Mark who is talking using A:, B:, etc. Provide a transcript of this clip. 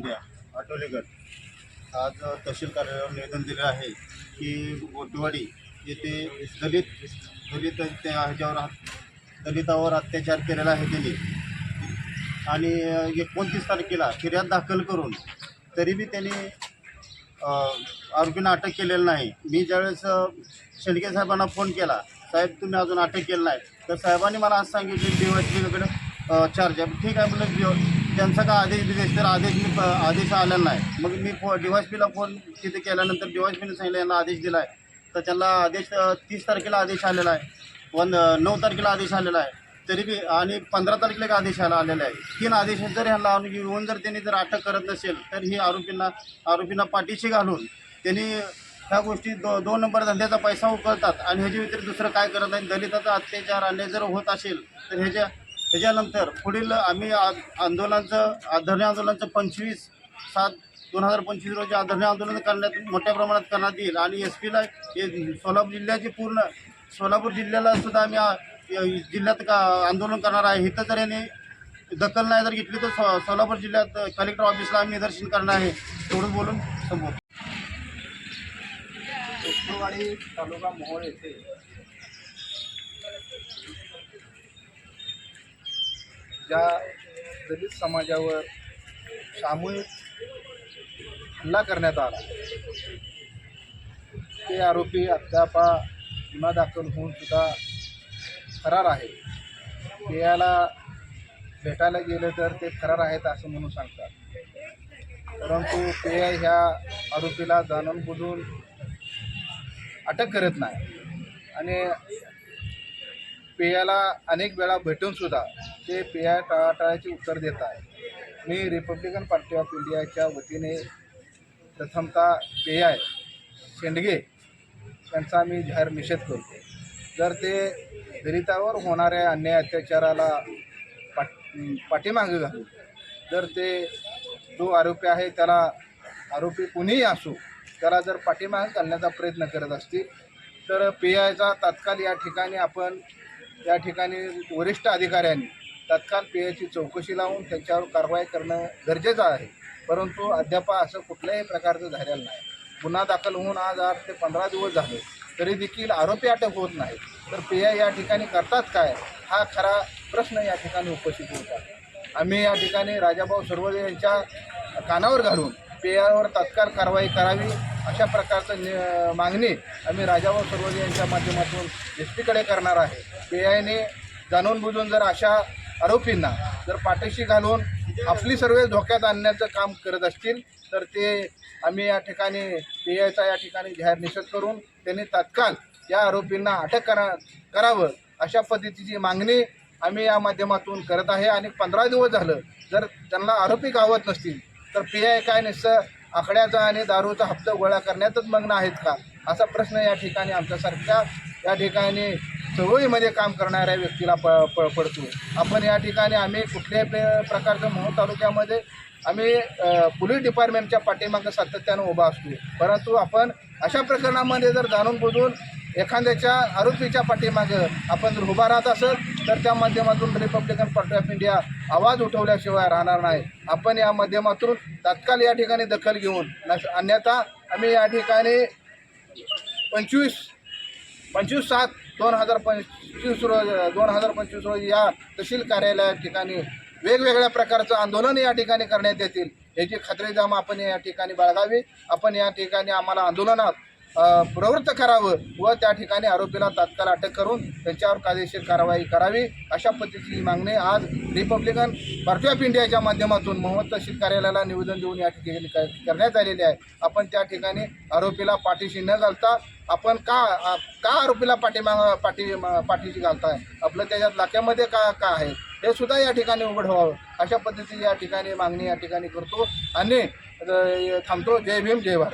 A: India गट आज तहसील कार्यालयावर निवेदन दिलं आहे की गोटवाडी येथे दलित दलित त्या ह्याच्यावर दलितावर अत्याचार केलेला आहे त्यांनी. आणि एकोणतीस तारखेला फिर्याद दाखल करून तरी बी त्यांनी आरोपींना अटक केलेलं नाही. मी ज्यावेळेस शेडके साहेबांना फोन केला साहेब तुम्ही अजून अटक केलं नाही. तर साहेबांनी मला आज सांगितलं डी वाय पीकडे चार्ज आहे. ठीक आहे म्हणलं डी त्यांचा का आदेश दिलेस तर आदेश मी आदेश आलेला नाही. मग मी फो डी वाय पीला फोन तिथे केल्यानंतर डी वाय पीने सांगितलं यांना आदेश दिला आहे तर त्यांना आदेश तीस तारखेला आदेश आलेला आहे. वन नऊ तारखेला आदेश आलेला आहे. तरी बी आणि पंधरा तारखेला एक आदेश आला आलेला आहे. तीन आदेश जर ह्यांना येऊन जर त्यांनी जर अटक करत नसेल तर ही आरोपींना आरोपींना पाठीशी घालून त्यांनी ह्या गोष्टी दो दोन नंबर धंद्याचा पैसा उकळतात. आणि ह्याच्या व्यतिरिक्त दुसरं काय करत नाही. दलिताचा अत्याचार अन्याय जर होत असेल तर ह्याच्या त्याच्यानंतर पुढील आम्ही आ- आंदोलनाचं आदरणीय आंदोलनाचं पंचवीस सात दोन हजार पंचवीस रोजी आदरणीय आंदोलन करण्यात मोठ्या प्रमाणात करण्यात येईल. आणि एस पीला सोलापूर जिल्ह्याची पूर्ण सोलापूर जिल्ह्याला सुद्धा आम्ही जिल्ह्यात का आंदोलन करणार आहे. इथं जर दखल नाही जर घेतली तर सो सोलापूर जिल्ह्यात कलेक्टर ऑफिसला आम्ही निदर्शन करणार आहे. तेवढं बोलून संपवतो.
B: तालुका मोहोळ येथे ज्या दलित समाजावर सामूहिक हल्ला करण्यात आला ते आरोपी अद्याप गुन्हा दाखल होऊन सुद्धा फरार आहे. पेयाला भेटायला गेलं तर ते फरार आहेत असं म्हणून सांगतात. परंतु पेय ह्या आरोपीला जाणून बुजून अटक करत नाही. आणि पेयाला अनेक वेळा भेटून सुद्धा ते पिया टाळाटाळाचे उत्तर देत आहे मी रिपब्लिकन पार्टी ऑफ इंडियाच्या वतीने प्रथमतः पेयाय शेंडगे यांचा मी जाहीर निषेध करतो. जर ते दलितावर होणाऱ्या अन्याय अत्याचाराला पाठ पाठीमागे घालू जर ते जो आरोपी आहे त्याला आरोपी कुणीही असो त्याला जर पाठीमागे घालण्याचा प्रयत्न करत असतील तर पी आयचा तात्काळ या ठिकाणी आपण या ठिकाणी वरिष्ठ अधिकाऱ्यांनी तत्काळ पी आयची चौकशी लावून त्याच्यावर कारवाई करणं गरजेचं आहे. परंतु अद्याप असं कुठल्याही प्रकारचं झालेलं नाही. गुन्हा दाखल होऊन आज आठ ते पंधरा दिवस झाले तरी देखील आरोपी अटक होत नाही तर पी आय या ठिकाणी करतात काय? हा खरा प्रश्न या ठिकाणी उपस्थित होत. आहे आम्ही या ठिकाणी राजाभाऊ सर्वदे यांच्या कानावर घालून पेयावर तत्काळ कारवाई करावी अशा प्रकारचं नि मागणी आम्ही राजाभाऊ सर्वदे यांच्या माध्यमातून एस पीकडे करणार आहे. पेयाने जाणून बुजून जर अशा आरोपींना जर पाठीशी घालून आपली सर्व धोक्यात आणण्याचं काम करत असतील तर ते आम्ही या ठिकाणी पी आयचा या ठिकाणी जाहीर निषेध करून त्यांनी तात्काळ या आरोपींना अटक करा करावं अशा पद्धतीची मागणी आम्ही या माध्यमातून करत आहे. आणि पंधरा दिवस झालं जर त्यांना आरोपी गावत नसतील तर पी आय काय नुसतं आकड्याचा आणि दारूचा हप्ता गोळा करण्यातच मग्न आहेत का? असा प्रश्न या ठिकाणी आमच्यासारख्या या ठिकाणी चळवळीमध्ये म्हणजे काम करणाऱ्या व्यक्तीला प प पडतो. आपण या ठिकाणी आम्ही कुठल्याही प्रकारचं मोहोळ तालुक्यामध्ये आम्ही पोलीस डिपार्टमेंटच्या पाठीमागं सातत्यानं उभा असतो. परंतु आपण अशा प्रकरणामध्ये जर जाणून बुजून एखाद्याच्या आरोपीच्या पाठीमागं आपण जर उभा राहत असेल तर त्या माध्यमातून रिपब्लिकन पार्टी ऑफ इंडिया आवाज उठवल्याशिवाय राहणार नाही. आपण या माध्यमातून तात्काळ या ठिकाणी दखल घेऊन अन्यथा आम्ही या ठिकाणी पंचवीस पंचवीस सात दोन हजार पंचवीस रोज दोन हजार पंचवीस रोजी या तहसील कार्यालया ठिकाणी वेगवेगळ्या प्रकारचं आंदोलन या ठिकाणी करण्यात येतील. याची खात्रीजाम आपण या ठिकाणी बाळगावी. आपण या ठिकाणी आम्हाला आंदोलनात प्रवृत्त करावं व त्या ठिकाणी आरोपीला तात्काळ अटक करून त्यांच्यावर कायदेशीर कारवाई करावी अशा पद्धतीची मागणी आज रिपब्लिकन पार्टी ऑफ इंडियाच्या माध्यमातून मोहम्मद तहसील कार्यालयाला निवेदन देऊन या ठिकाणी करण्यात आलेले आहे. आपण त्या ठिकाणी आरोपीला पाठीशी न घालता आपण का का आरोपीला पाठीमाग पाठी पाठीशी घालताय? आपलं त्याच्यात लाक्यामध्ये का का आहे? हे सुद्धा या ठिकाणी उघड व्हावं. अशा पद्धतीची या ठिकाणी मागणी या ठिकाणी करतो आणि थांबतो. जय भीम जय भारत.